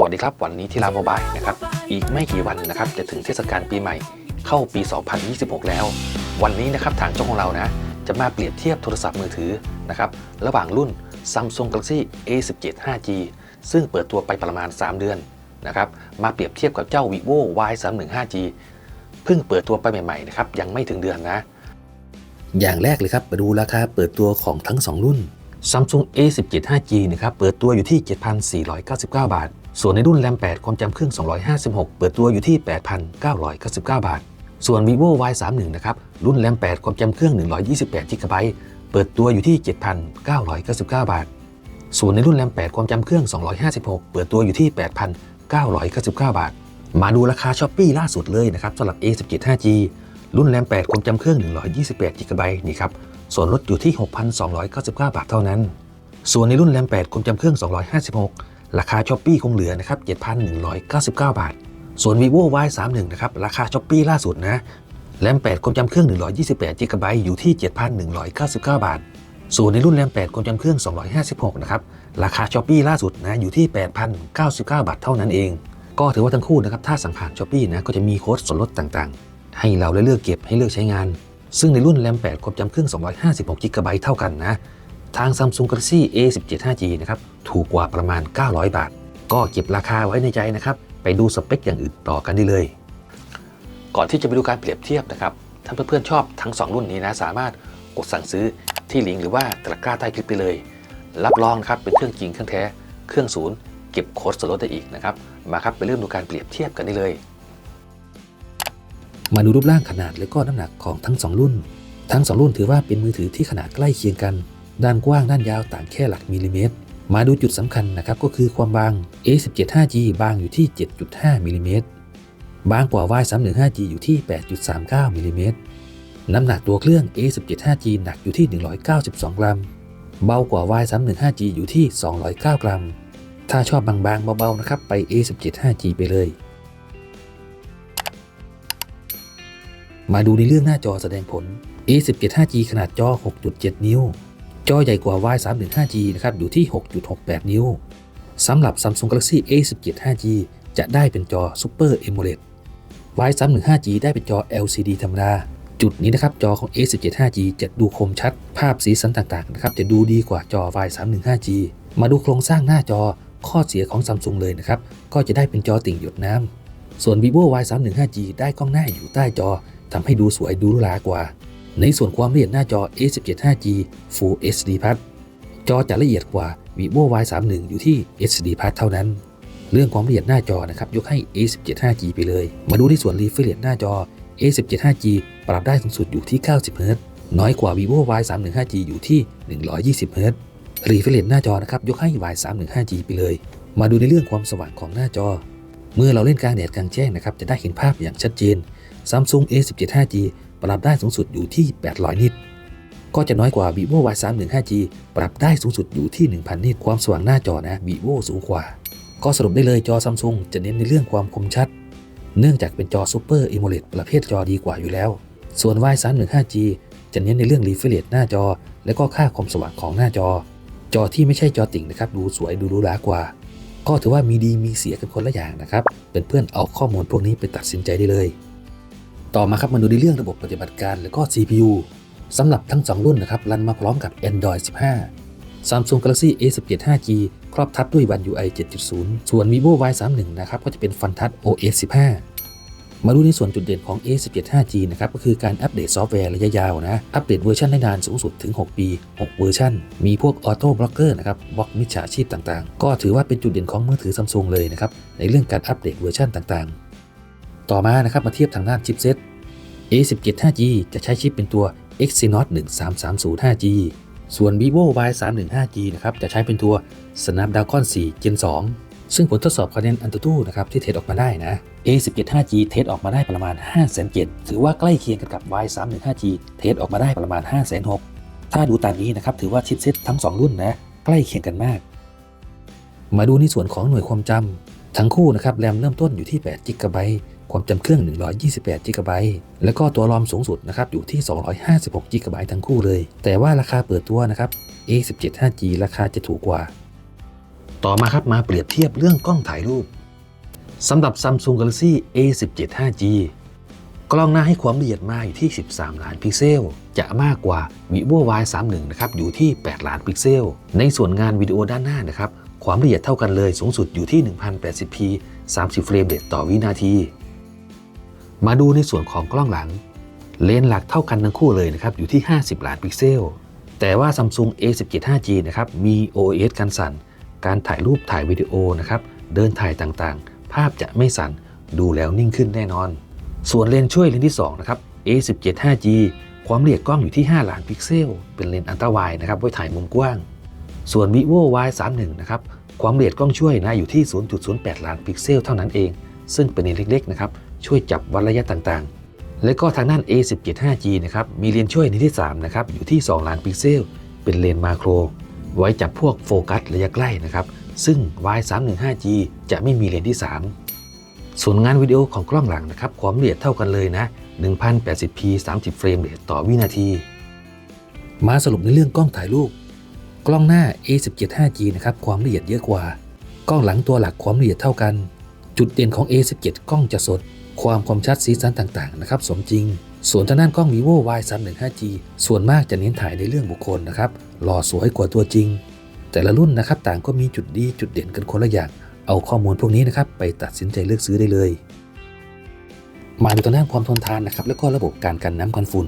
สวัสดีครับ วันนี้ที่ร้านโมบายนะครับ อีกไม่กี่วันนะครับจะถึงเทศกาลปีใหม่เข้าปี 2026 แล้ว วันนี้นะครับทางช่องของเรานะ จะมาเปรียบเทียบโทรศัพท์มือถือนะครับระหว่างรุ่น Samsung Galaxy A17 5G ซึ่งเปิดตัวไปประมาณ 3 เดือนนะครับมาเปรียบเทียบกับเจ้า vivo Y31 5G เพิ่งเปิดตัวไปใหม่ๆนะครับยังไม่ถึงเดือนนะ อย่างแรกเลยครับมาดูราคาเปิดตัวของทั้ง 2 รุ่น Samsung A17 5G นะครับเปิดตัวอยู่ที่ 7,499 บาท ส่วนในรุ่น RAM 8 ความจำเครื่อง 256 เปิดตัวอยู่ที่ 8,999 บาท ส่วน vivo Y31 นะครับ รุ่น RAM 8 ความจำเครื่อง 128 GB เปิดตัวอยู่ที่ 7,999 บาท ส่วนในรุ่น RAM 8 ความจำเครื่อง 256 เปิดตัวอยู่ที่ 8,999 บาท มาดูราคา s h อ p e e ล่าสุดเลยนะครับสำหรับ A17 5G รุ่น RAM 8 ความจำเครื่อง 128 GB นี่ครับ ส่วนลดอยู่ที่ 6,299 บาทเท่านั้น ส่วนในรุ่น RAM 8 ความจำเครื่อง 256 ราคา s h อ p e e คงเหลือนะครับ7,199 บาท ส่วน vivo Y31 นะครับราคา s h อ p e e ล่าสุดนะ RAM 8ความจำเครื่อง 128 GB อยู่ที่ 7,199 บาท ส่วนในรุ่น RAM 8ความจำเครื่อง 256 นะครับ ราคา s h อ p e e ล่าสุดนะอยู่ที่ 8,099 บาทเท่านั้นเอง ก็ถือว่าทั้งคู่นะครับ ถ้าสั่งผ่าน s h อ p e e นะ ก็จะมีโค้ดส่วนลดต่างๆ ให้เราได้เลือกเก็บให้เลือกใช้งาน ซึ่งในรุ่น RAM 8ความจำเครื่อง 256 GB เท่ากันนะ ทาง Samsung Galaxy A17 5G นะครับถูกกว่าประมาณ 900 บาท ก็เก็บราคาไว้ในใจนะครับ ไปดูสเปคอย่างอื่นต่อกันได้เลย ก่อนที่จะไปดูการเปรียบเทียบนะครับถ้าเพื่อนๆชอบทั้ง 2 รุ่นนี้นะสามารถกดสั่งซื้อที่ลิงก์หรือว่าตะกร้าใต้คลิปไปเลย รับรองครับเป็นเครื่องจริงเครื่องแท้เครื่องศูนย์เก็บโค้ดส่วนลดได้อีกนะครับมาครับไปเริ่มดูการเปรียบเทียบกันได้เลย มาดูรูปร่างขนาดและก็น้ำหนักของทั้ง 2 รุ่น ทั้ง 2 รุ่นถือว่าเป็นมือถือที่ขนาดใกล้เคียงกัน ด้านกว้างด้านยาวต่างแค่หลักมิลลิเมตร มาดูจุดสำคัญนะครับก็คือความบาง A17 5G บางอยู่ที่ 7.5มิลลิเมตรบางกว่า Y31 5G อยู่ที่ 8.39มิลลิเมตรน้ำหนักตัวเครื่อง A17 5G หนักอยู่ที่ 192 กรัม เบากว่า Y31 5G อยู่ที่ 209 กรัม ถ้าชอบบางๆเบาๆนะครับไป A17 5G ไปเลย มาดูในเรื่องหน้าจอแสดงผล A17 5G ขนาดจอ 6.7 นิ้ว จอใหญ่กว่า Y31 5G นะครับอยู่ที่ 6.68 นิ้วสำหรับ Samsung Galaxy A17 5G จะได้เป็นจอ Super AMOLED Y31 5G ได้เป็นจอ LCD ธรรมดา จุดนี้นะครับจอของ A17 5G จะดูคมชัด ภาพสีสันต่างๆนะครับจะดูดีกว่าจอ Y31 5G มาดูโครงสร้างหน้าจอข้อเสียของ Samsung เลยนะครับก็จะได้เป็นจอติ่งหยดน้ำส่วน vivo Y31 5G ได้กล้องหน้าอยู่ใต้จอทำให้ดูสวยดูหรูหรากว่า ในส่วนความละเอียดหน้าจอ A17 5G Full HD Plus จอจะละเอียดกว่า vivo Y31 อยู่ที่ HD Plus เท่านั้น เรื่องความละเอียดหน้าจอนะครับยกให้ A17 5G ไปเลย มาดูที่ส่วน refresh หน้าจอ A17 5G ปรับได้สูงสุดอยู่ที่ 90 Hz น้อยกว่า vivo Y31 5G อยู่ที่ 120 Hz refresh หน้าจอนะครับยกให้ Y31 5G ไปเลย มาดูในเรื่องความสว่างของหน้าจอ เมื่อเราเล่นกลางแดดกลางแจ้งนะครับจะได้เห็นภาพอย่างชัดเจน Samsung A17 5G ปรับได้สูงสุดอยู่ที่ 800 นิต ก็จะน้อยกว่า vivo Y31 5G ปรับได้สูงสุดอยู่ที่ 1,000 นิต ความสว่างหน้าจอนะ vivo สูงกว่า ก็สรุปได้เลยจอ Samsung จะเน้นในเรื่องความคมชัด เนื่องจากเป็นจอ Super AMOLED ประเภทจอดีกว่าอยู่แล้ว ส่วน Y31 5G จะเน้นในเรื่อง refresh หน้าจอ และก็ค่าความสว่างของหน้าจอ จอที่ไม่ใช่จอติ่งนะครับดูสวยดูหรูหรากว่า ก็ถือว่ามีดีมีเสียกันคนละอย่างนะครับเป็นเพื่อนเอาข้อมูลพวกนี้ไปตัดสินใจได้เลย ต่อมาครับมาดูในเรื่องระบบปฏิบัติการและก็ CPU สำหรับทั้ง 2 รุ่นนะครับรันมาพร้อมกับ Android 15 Samsung Galaxy A17 5G ครอบทับด้วย One UI 7.0 ส่วน vivo Y31 นะครับก็จะเป็นฟันทัช OS 15 มาดูในส่วนจุดเด่นของ A17 5G นะครับก็คือการอัปเดตซอฟต์แวร์ระยะยาวนะ อัปเดตเวอร์ชันได้นานสูงสุดถึง 6 ปี 6 เวอร์ชันมีพวกออโต้บล็อกเกอร์นะครับบล็อกมิจฉาชีพต่างๆ ก็ถือว่าเป็นจุดเด่นของมือถือ Samsung เลยนะครับในเรื่องการอัปเดตเวอร์ชันต่างๆ ต่อมานะครับมาเทียบทางด้านชิปเซ็ต A17 5G จะใช้ชิปเป็นตัว Exynos 1330 5G ส่วน vivo Y31 5G นะครับจะใช้เป็นตัว Snapdragon 4 Gen 2 ซึ่งผลทดสอบคะแนนอันตุนะครับที่เทสออกมาได้นะ A17 5G เทสออกมาได้ประมาณ5 7 0 0 0ถือว่าใกล้เคียงกันกับ Y31 5G เทสออกมาได้ประมาณ5 6 0 0 0ถ้าดูตามนี้นะครับถือว่าชิปเซ็ตทั้ง 2 รุ่นนะใกล้เคียงกันมาก มาดูในส่วนของหน่วยความจำทั้งคู่นะครับแรมเริ่มต้นอยู่ที่8 g b ความจำเครื่อง 128 g b แล้วก็ตัวรอมสูงสุดนะครับอยู่ที่ 256 g b ทั้งคู่เลย แต่ว่าราคาเปิดตัวนะครับ A17 5G ราคาจะถูกกว่า ต่อมาครับมาเปรียบเทียบเรื่องกล้องถ่ายรูปสำหรับ Samsung Galaxy A17 5G กล้องหน้าให้ความละเอียดมาอยู่ที่ 13 ล้านพิกเซล จะมากกว่า vivo Y31 นะครับอยู่ที่ 8 ล้านพิกเซล ในส่วนงานวิดีโอด้านหน้านะครับความละเอียดเท่ากันเลยสูงสุดอยู่ที่ 1080p 30 เฟรมเรทต่อวินาที มาดูในส่วนของกล้องหลัง เลนส์หลักเท่ากันทั้งคู่เลยนะครับ อยู่ที่ 50 ล้านพิกเซล แต่ว่า Samsung A17 5G นะครับ มี OIS กันสั่น การถ่ายรูปถ่ายวิดีโอนะครับ เดินถ่ายต่างๆ ภาพจะไม่สั่น ดูแล้วนิ่งขึ้นแน่นอน ส่วนเลนส์ช่วยเลนส์ที่ 2 นะครับ A17 5G ความละเอียดกล้องอยู่ที่ 5 ล้านพิกเซล เป็นเลนส์อัลตราไวด์นะครับไว้ถ่ายมุมกว้าง ส่วน vivo Y31 นะครับ ความละเอียดกล้องช่วยนะอยู่ที่ 0.08 ล้านพิกเซลเท่านั้นเอง ซึ่งเป็นเลนส์เล็กๆนะครับ ช่วยจับวัดระยะต่างๆ และก็ทางด้าน A17 5G นะครับ มีเลนส์ช่วยในที่ 3 นะครับ อยู่ที่ 2 ล้านพิกเซล เป็นเลนส์มาโคร ไว้จับพวกโฟกัสระยะใกล้นะครับ ซึ่ง Y315G จะไม่มีเลนส์ที่ 3 ส่วนงานวิดีโอของกล้องหลังนะครับ ความละเอียดเท่ากันเลยนะ 1080p 30 เฟรมเรทต่อวินาที มาสรุปในเรื่องกล้องถ่ายรูป กล้องหน้า A17 5G นะครับ ความละเอียดเยอะกว่า กล้องหลังตัวหลักความละเอียดเท่ากัน จุดเด่นของ A17 กล้องจะสด ความคมชัดสีสันต่างๆนะครับสมจริง ส่วนทางด้านกล้อง vivo Y315G ส่วนมากจะเน้นถ่ายในเรื่องบุคคลนะครับหล่อสวยกว่าตัวจริง แต่ละรุ่นนะครับต่างก็มีจุดดีจุดเด่นกันคนละอย่าง เอาข้อมูลพวกนี้นะครับไปตัดสินใจเลือกซื้อได้เลย มาดูทางด้านความทนทานนะครับแล้วก็ระบบการกันน้ำกันฝุ่น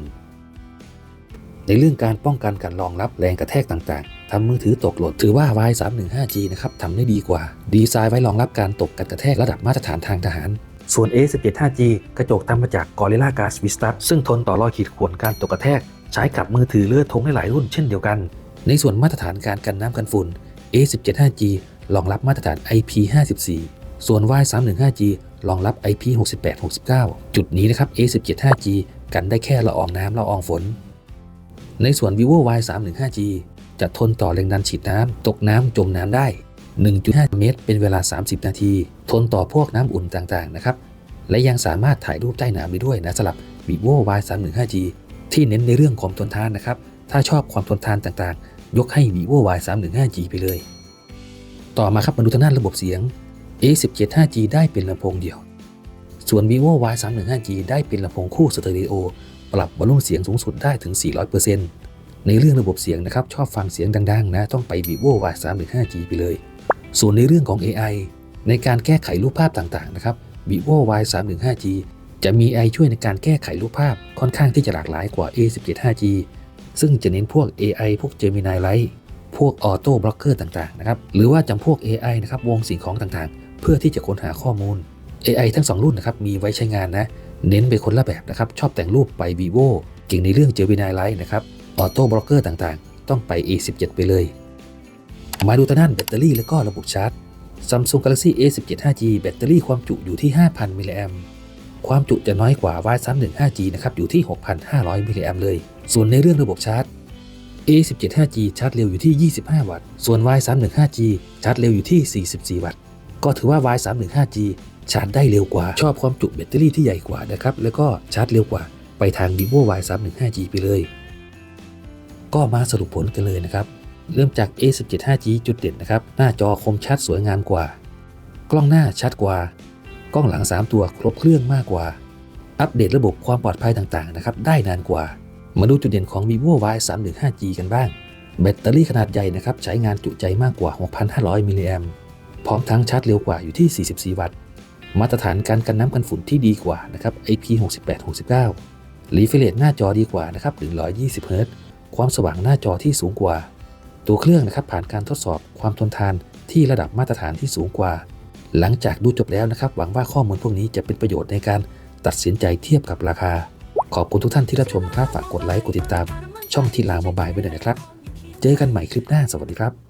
ในเรื่องการป้องกันการรองรับแรงกระแทกต่างๆ ทำมือถือตกหล่นถือว่า Y315G นะครับทำได้ดีกว่า ดีไซน์ไว้รองรับการตกกันกระแทกระดับมาตรฐานทางทหาร ส่วน A17 5G กระจกทำมาจาก Gorilla Glass Vista ซึ่งทนต่อรอยขีดข่วนการตกกระแทก ใช้กับมือถือเลือดทงได้หลายรุ่นเช่นเดียวกัน ในส่วนมาตรฐานการกันน้ำกันฝุ่น A17 5G รองรับมาตรฐาน IP54 ส่วน Y315G รองรับ IP68 69 จุดนี้นะครับ A17 5G กันได้แค่ละอองน้ำละอองฝน ในส่วน vivo Y315G จะทนต่อแรงดันฉีดน้ำตกน้ำจมน้ำได้ 1.5 เมตร เป็นเวลา 30 นาที ทนต่อพวกน้ำอุ่นต่างๆนะครับ และยังสามารถถ่ายรูปใต้น้ำได้ด้วยนะสำหรับ vivo Y315G ที่เน้นในเรื่องความทนทานนะครับ ถ้าชอบความทนทานต่างๆ ยกให้ vivo Y315G ไปเลย ต่อมาครับมาดูทางด้านระบบเสียง A17 5G ได้เป็นลำโพงเดี่ยว ส่วน vivo Y315G ได้เป็นลำโพงคู่สเตอริโอ ปรับวอลลุ่มเสียงสูงสุดได้ถึง 400%ในเรื่องระบบเสียงนะครับ ชอบฟังเสียงดังๆ นะ ต้องไป vivo Y315G ไปเลย ส่วนในเรื่องของ AI ในการแก้ไขรูปภาพต่างๆนะครับ vivo Y315G จะมี AI ช่วยในการแก้ไขรูปภาพค่อนข้างที่จะหลากหลายกว่า A17 5G ซึ่งจะเน้นพวก AI พวก Gemini Lite พวก Auto Blocker ต่างๆนะครับ หรือว่าจำพวก AI นะครับวงสิ่งของต่างๆ เพื่อที่จะค้นหาข้อมูล AI ทั้ง 2 รุ่นนะครับมีไว้ใช้งานนะ เน้นไปคนละแบบนะครับ ชอบแต่งรูปไป vivo เก่งในเรื่อง Gemini Lite นะครับ Auto Blocker ต่างๆ ต้องไป A17 ไปเลย มาดูทางด้านแบตเตอรี่และก็ระบบชาร์จ Samsung Galaxy A17 5G แบตเตอรี่ความจุอยู่ที่ 5,000 มิลลิแอมความจุจะน้อยกว่า Y31 5G นะครับอยู่ที่ 6,500 มิลลิแอมเลย ส่วนในเรื่องระบบชาร์จ A17 5G ชาร์จเร็วอยู่ที่ 25 วัตต์ ส่วน Y31 5G ชาร์จเร็วอยู่ที่ 44 วัตต์ ก็ถือว่า Y31 5G ชาร์จได้เร็วกว่า ชอบความจุแบตเตอรี่ที่ใหญ่กว่านะครับ แล้วก็ชาร์จเร็วกว่า ไปทาง vivo Y31 5G ไปเลย ก็มาสรุปผลกันเลยนะครับ เริ่มจาก A17 5G จุดเด่นนะครับ หน้าจอคมชัดสวยงามกว่า กล้องหน้าชัดกว่า กล้องหลัง 3 ตัวครบเครื่องมากกว่า อัปเดตระบบความปลอดภัยต่างๆนะครับ ได้นานกว่า มาดูจุดเด่นของ vivo Y31 5G กันบ้าง แบตเตอรี่ขนาดใหญ่นะครับ ใช้งานจุใจมากกว่า 6,500 มิลลิแอมพร้อมทั้งชาร์จเร็วกว่าอยู่ที่ 44 วัตต์ มาตรฐานการกันน้ำกันฝุ่นที่ดีกว่านะครับ IP68 69รีเฟรชหน้าจอดีกว่านะครับ120 Hz ความสว่างหน้าจอที่สูงกว่า ตัวเครื่องนะครับผ่านการทดสอบความทนทานที่ระดับมาตรฐานที่สูงกว่า หลังจากดูจบแล้วนะครับหวังว่าข้อมูลพวกนี้จะเป็นประโยชน์ในการตัดสินใจเทียบกับราคา ขอบคุณทุกท่านที่รับชมครับฝากกดไลค์กดติดตาม ช่องทีลาโมบายไว้ด้วยนะครับ เจอกันใหม่คลิปหน้าสวัสดีครับ